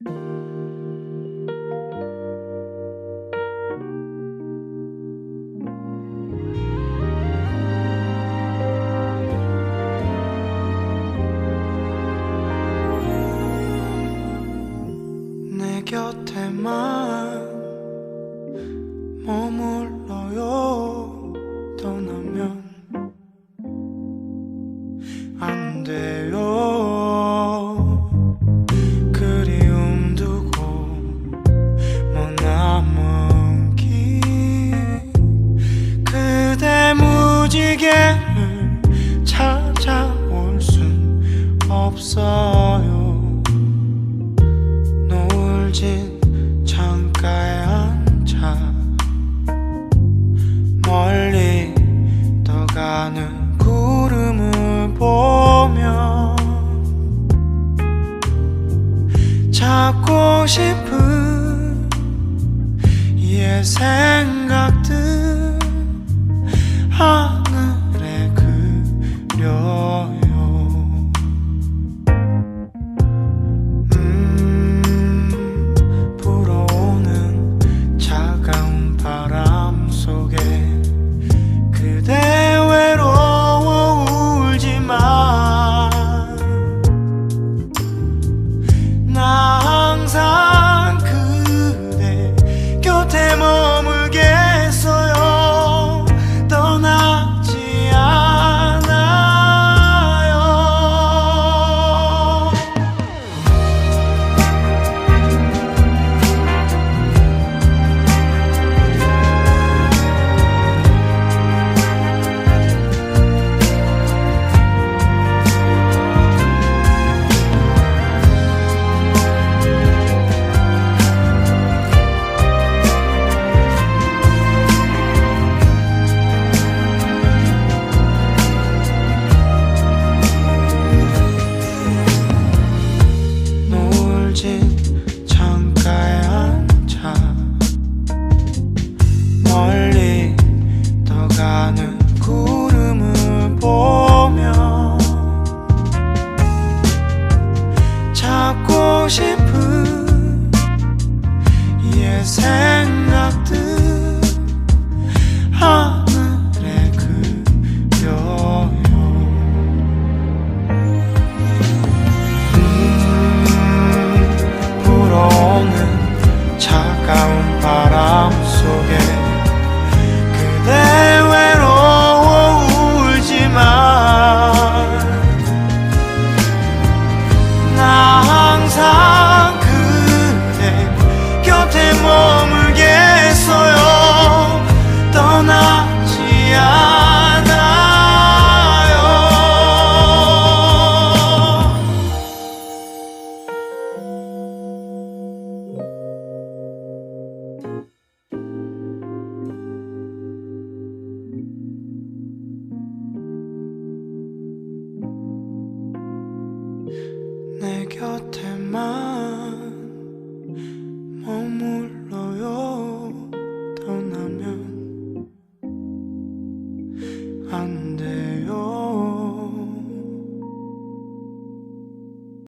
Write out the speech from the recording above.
내 곁에만 머물러요 무지개를 찾아올 순 없어요. 노을 진 창가에 앉아 멀리 떠가는 구름을 보며 찾고 싶은 옛 생각들. 하 싶은 옛 생각들 하늘에 그려요. 음, 불어오는 차가운 바람 속에 잠깐 머물러요. 떠나면 안돼.